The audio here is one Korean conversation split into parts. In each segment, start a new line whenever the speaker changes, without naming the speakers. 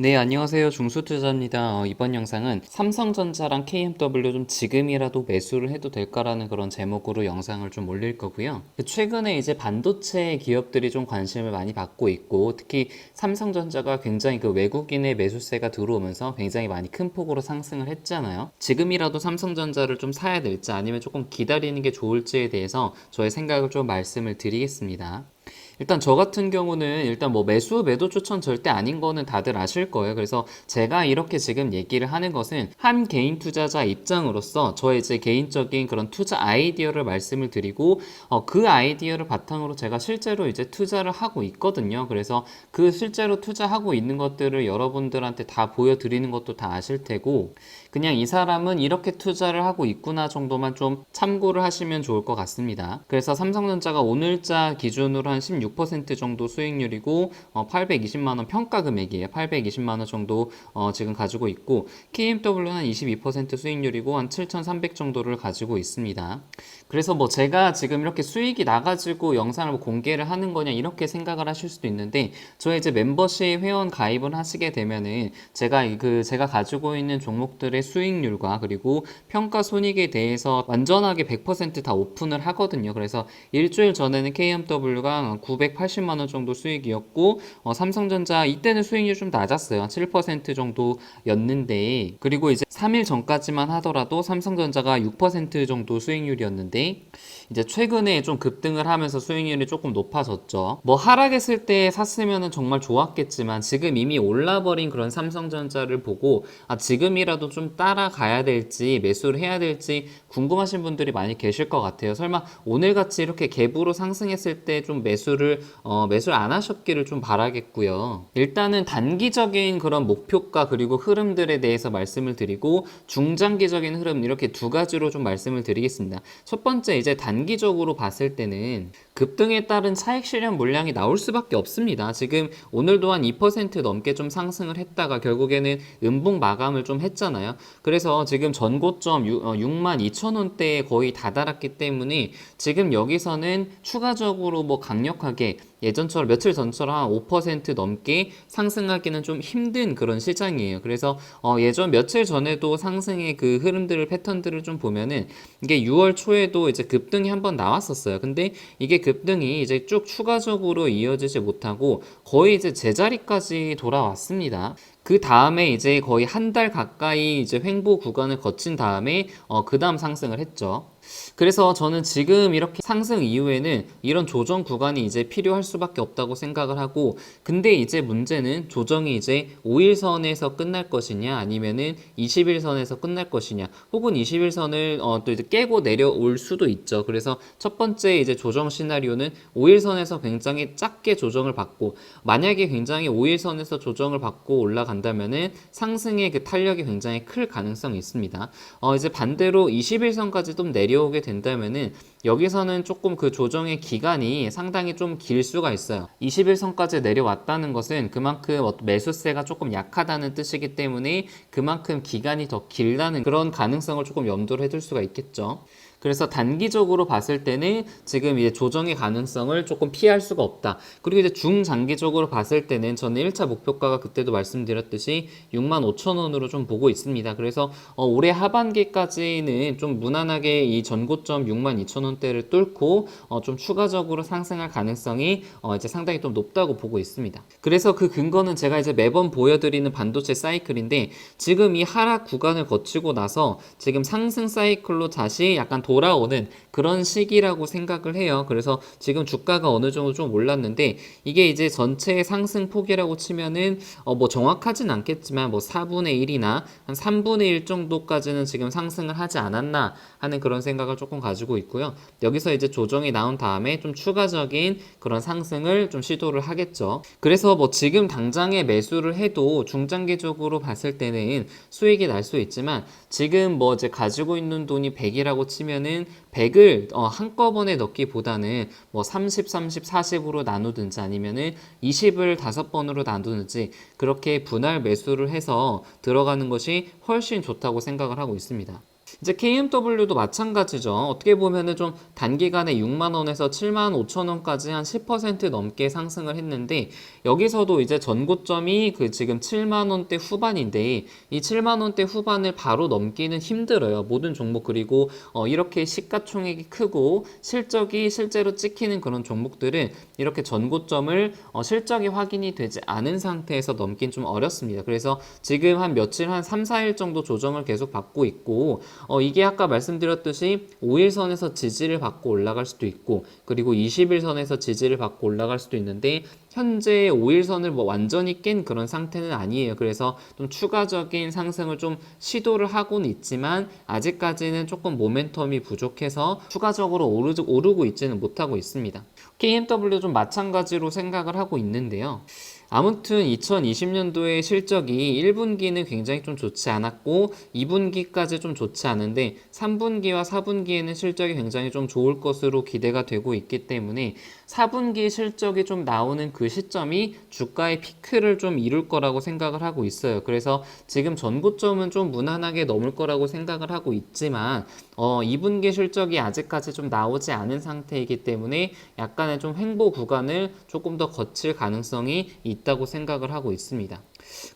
네, 안녕하세요. 중수투자입니다. 어, 이번 영상은 삼성전자랑 KMW 좀 지금이라도 매수를 해도 될까라는 그런 제목으로 영상을 좀 올릴 거고요. 그 최근에 이제 반도체 기업들이 좀 관심을 많이 받고 있고, 특히 삼성전자가 굉장히 그 외국인의 매수세가 들어오면서 굉장히 많이 큰 폭으로 상승을 했잖아요. 지금이라도 삼성전자를 좀 사야 될지 아니면 조금 기다리는 게 좋을지에 대해서 저의 생각을 좀 말씀을 드리겠습니다. 일단 저 같은 경우는 일단 뭐 매수 매도 추천 절대 아닌 거는 다들 아실 거예요. 그래서 제가 이렇게 지금 얘기를 하는 것은 한 개인 투자자 입장으로서 저의 이제 개인적인 그런 투자 아이디어를 말씀을 드리고 어, 그 아이디어를 바탕으로 제가 실제로 이제 투자를 하고 있거든요. 그래서 그 실제로 투자하고 있는 것들을 여러분들한테 다 보여드리는 것도 다 아실 테고 그냥 이 사람은 이렇게 투자를 하고 있구나 정도만 좀 참고를 하시면 좋을 것 같습니다. 그래서 삼성전자가 오늘자 기준으로 한16% 정도 수익률이고 어, 820만 원 평가 금액이에요. 820만 원 정도 어, 지금 가지고 있고 KMW는 한22% 수익률이고 한 7,300 정도를 가지고 있습니다. 그래서 뭐 제가 지금 이렇게 수익이 나가지고 영상을 뭐 공개를 하는 거냐 이렇게 생각을 하실 수도 있는데 저희 이제 멤버십 회원 가입을 하시게 되면은 제가 이그 제가 가지고 있는 종목들의 수익률과 그리고 평가 손익에 대해서 완전하게 100%다 오픈을 하거든요. 그래서 일주일 전에는 KMW가 980만 원 정도 수익이었고 어, 삼성전자 이때는 수익률 좀 낮았어요. 7% 정도였는데 그리고 이제 3일 전까지만 하더라도 삼성전자가 6% 정도 수익률이었는데 이제 최근에 좀 급등을 하면서 수익률이 조금 높아졌죠. 뭐 하락했을 때 샀으면 정말 좋았겠지만 지금 이미 올라버린 그런 삼성전자를 보고 아 지금이라도 좀 따라가야 될지 매수를 해야 될지 궁금하신 분들이 많이 계실 것 같아요. 설마 오늘같이 이렇게 갭으로 상승했을 때 좀 매수를 어, 매수를 안 하셨기를 좀 바라겠고요. 일단은 단기적인 그런 목표가 그리고 흐름들에 대해서 말씀을 드리고 중장기적인 흐름 이렇게 두 가지로 좀 말씀을 드리겠습니다. 첫 번째 이제 단기적으로 봤을 때는 급등에 따른 차익 실현 물량이 나올 수밖에 없습니다. 지금 오늘도 한2% 넘게 좀 상승을 했다가 결국에는 음봉 마감을 좀 했잖아요. 그래서 지금 전고점 6만 2천 원대에 거의 다다랐기 때문에 지금 여기서는 추가적으로 뭐 강력하게 예전처럼 며칠 전처럼 한 5% 넘게 상승하기는 좀 힘든 그런 시장이에요. 그래서 어 예전 며칠 전에도 상승의 그 흐름들을 패턴들을 좀 보면은 이게 6월 초에도 이제 급등이 한번 나왔었어요. 근데 이게 급등이 이제 쭉 추가적으로 이어지지 못하고 거의 이제 제자리까지 돌아왔습니다. 그 다음에 이제 거의 한 달 가까이 이제 횡보 구간을 거친 다음에 어, 그 다음 상승을 했죠. 그래서 저는 지금 이렇게 상승 이후에는 이런 조정 구간이 이제 필요할 수밖에 없다고 생각을 하고 근데 이제 문제는 조정이 이제 5일선에서 끝날 것이냐 아니면은 20일선에서 끝날 것이냐 혹은 21선을 어, 또 이제 깨고 내려올 수도 있죠. 그래서 첫 번째 이제 조정 시나리오는 5일선에서 굉장히 작게 조정을 받고 만약에 굉장히 5일선에서 조정을 받고 올라간다면은 상승의 그 탄력이 굉장히 클 가능성이 있습니다. 어, 이제 반대로 21선까지 좀 내려 오게 된다면은 여기서는 조금 그 조정의 기간이 상당히 좀 길 수가 있어요. 21선까지 내려왔다는 것은 그만큼 매수세가 조금 약하다는 뜻이기 때문에 그만큼 기간이 더 길다는 그런 가능성을 조금 염두를 해둘 수가 있겠죠. 그래서 단기적으로 봤을 때는 지금 이제 조정의 가능성을 조금 피할 수가 없다. 그리고 이제 중장기적으로 봤을 때는 저는 1차 목표가가 그때도 말씀드렸듯이 6만 5천 원으로 좀 보고 있습니다. 그래서 어, 올해 하반기까지는 좀 무난하게 이 전고점 6만 2천 원대를 뚫고 어, 좀 추가적으로 상승할 가능성이 어, 이제 상당히 좀 높다고 보고 있습니다. 그래서 그 근거는 제가 이제 매번 보여드리는 반도체 사이클인데 지금 이 하락 구간을 거치고 나서 지금 상승 사이클로 다시 약간 돌아오는 그런 시기라고 생각을 해요. 그래서 지금 주가가 어느 정도 좀 올랐는데 이게 이제 전체 상승 폭이라고 치면은 어 뭐 정확하진 않겠지만 뭐 4분의 1이나 한 3분의 1 정도까지는 지금 상승을 하지 않았나 하는 그런 생각을 조금 가지고 있고요. 여기서 이제 조정이 나온 다음에 좀 추가적인 그런 상승을 좀 시도를 하겠죠. 그래서 뭐 지금 당장에 매수를 해도 중장기적으로 봤을 때는 수익이 날 수 있지만 지금 뭐 이제 가지고 있는 돈이 100이라고 치면 은 100을 어 한꺼번에 넣기보다는 뭐 30, 30, 40으로 나누든지 아니면은 20을 다섯 번으로 나누든지 그렇게 분할 매수를 해서 들어가는 것이 훨씬 좋다고 생각을 하고 있습니다. 이제 KMW도 마찬가지죠. 어떻게 보면은 좀 단기간에 6만 원에서 7만 5천 원까지 한 10% 넘게 상승을 했는데 여기서도 이제 전고점이 그 지금 7만 원대 후반인데 이 7만 원대 후반을 바로 넘기는 힘들어요. 모든 종목 그리고 어 이렇게 시가총액이 크고 실적이 실제로 찍히는 그런 종목들은 이렇게 전고점을 어 실적이 확인이 되지 않은 상태에서 넘긴 좀 어렵습니다. 그래서 지금 한 며칠 한 3, 4일 정도 조정을 계속 받고 있고 어 이게 아까 말씀드렸듯이 5일선에서 지지를 받고 올라갈 수도 있고 그리고 20일선에서 지지를 받고 올라갈 수도 있는데 현재 5일선을 뭐 완전히 깬 그런 상태는 아니에요. 그래서 좀 추가적인 상승을 좀 시도를 하고는 있지만 아직까지는 조금 모멘텀이 부족해서 추가적으로 오르, 오르고 있지는 못하고 있습니다. KMW 좀 마찬가지로 생각을 하고 있는데요. 아무튼 2020년도의 실적이 1분기는 굉장히 좀 좋지 않았고 2분기까지 좀 좋지 않은데 3분기와 4분기에는 실적이 굉장히 좀 좋을 것으로 기대가 되고 있기 때문에 4분기 실적이 좀 나오는 그 시점이 주가의 피크를 좀 이룰 거라고 생각을 하고 있어요. 그래서 지금 전고점은 좀 무난하게 넘을 거라고 생각을 하고 있지만 어, 2분기 실적이 아직까지 좀 나오지 않은 상태이기 때문에 약간의 좀 횡보 구간을 조금 더 거칠 가능성이 있 다고 생각을 하고 있습니다.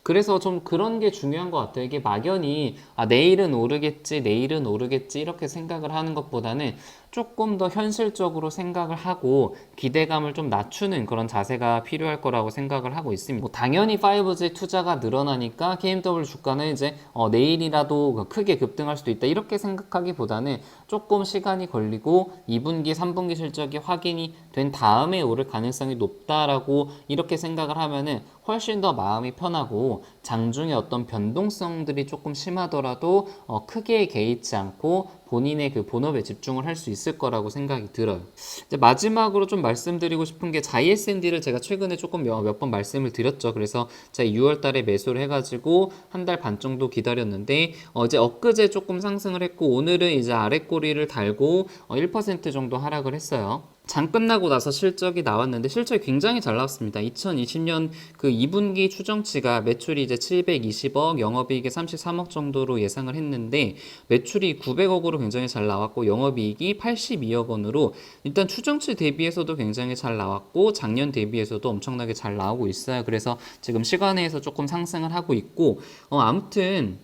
그래서 좀 그런 게 중요한 것 같아요. 이게 막연히 아, 내일은 오르겠지, 내일은 오르겠지 이렇게 생각을 하는 것보다는 조금 더 현실적으로 생각을 하고 기대감을 좀 낮추는 그런 자세가 필요할 거라고 생각을 하고 있습니다. 뭐 당연히 5G 투자가 늘어나니까 KMW 주가는 이제 어, 내일이라도 크게 급등할 수도 있다 이렇게 생각하기보다는 조금 시간이 걸리고 2분기, 3분기 실적이 확인이 된 다음에 오를 가능성이 높다라고 이렇게 생각을 하면은 훨씬 더 마음이 편하고 장중에 어떤 변동성들이 조금 심하더라도 어, 크게 개의치 않고 본인의 그 본업에 집중을 할 수 있을 거라고 생각이 들어요. 이제 마지막으로 좀 말씀드리고 싶은 게 자이에스앤디를 제가 최근에 조금 몇 번 말씀을 드렸죠. 그래서 제가 6월 달에 매수를 해가지고 한 달 반 정도 기다렸는데 어제 엊그제 조금 상승을 했고 오늘은 이제 아래 꼬리를 달고 어, 1% 정도 하락을 했어요. 장 끝나고 나서 실적이 나왔는데 실적이 굉장히 잘 나왔습니다. 2020년 그 2분기 추정치가 매출이 이제 720억, 영업이익이 33억 정도로 예상을 했는데 매출이 900억으로 굉장히 잘 나왔고 영업이익이 82억 원으로 일단 추정치 대비해서도 굉장히 잘 나왔고 작년 대비해서도 엄청나게 잘 나오고 있어요. 그래서 지금 시간에서 조금 상승을 하고 있고 어, 아무튼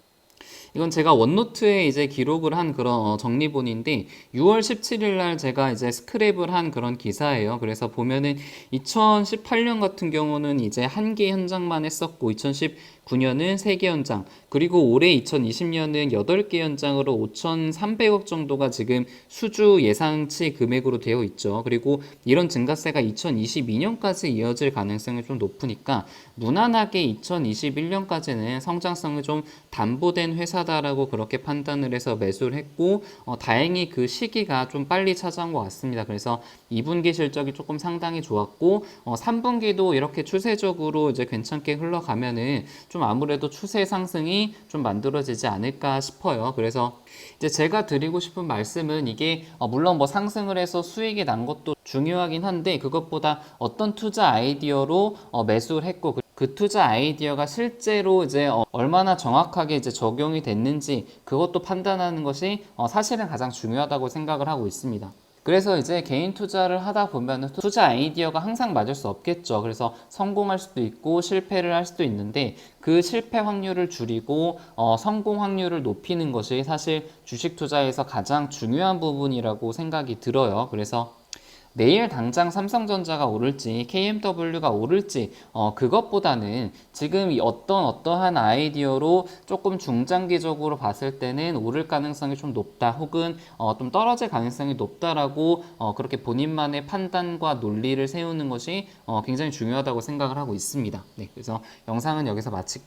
이건 제가 원노트에 이제 기록을 한 그런 어, 정리본인데 6월 17일 날 제가 이제 스크랩을 한 그런 기사예요. 그래서 보면은 2018년 같은 경우는 이제 한 개 현장만 했었고 2019년은 세 개 현장 그리고 올해 2020년은 8개 현장으로 5,300억 정도가 지금 수주 예상치 금액으로 되어 있죠. 그리고 이런 증가세가 2022년까지 이어질 가능성이 좀 높으니까 무난하게 2021년까지는 성장성을 좀 담보된 회사 다라고 그렇게 판단을 해서 매수를 했고 어, 다행히 그 시기가 좀 빨리 찾아온 것 같습니다. 그래서 2분기 실적이 조금 상당히 좋았고 어, 3분기도 이렇게 추세적으로 이제 괜찮게 흘러가면은 좀 아무래도 추세 상승이 좀 만들어지지 않을까 싶어요. 그래서 이제 제가 드리고 싶은 말씀은 이게 어, 물론 뭐 상승을 해서 수익이 난 것도 중요하긴 한데 그것보다 어떤 투자 아이디어로 어, 매수를 했고 그- 그 투자 아이디어가 실제로 이제 어, 얼마나 정확하게 이제 적용이 됐는지 그것도 판단하는 것이 어, 사실은 가장 중요하다고 생각을 하고 있습니다. 그래서 이제 개인 투자를 하다 보면 투자 아이디어가 항상 맞을 수 없겠죠. 그래서 성공할 수도 있고 실패를 할 수도 있는데 그 실패 확률을 줄이고 어, 성공 확률을 높이는 것이 사실 주식 투자에서 가장 중요한 부분이라고 생각이 들어요. 그래서 내일 당장 삼성전자가 오를지 KMW가 오를지 어, 그것보다는 지금 이 어떤 어떠한 아이디어로 조금 중장기적으로 봤을 때는 오를 가능성이 좀 높다 혹은 어, 좀 떨어질 가능성이 높다라고 어, 그렇게 본인만의 판단과 논리를 세우는 것이 어, 굉장히 중요하다고 생각을 하고 있습니다. 네, 그래서 영상은 여기서 마칠게요.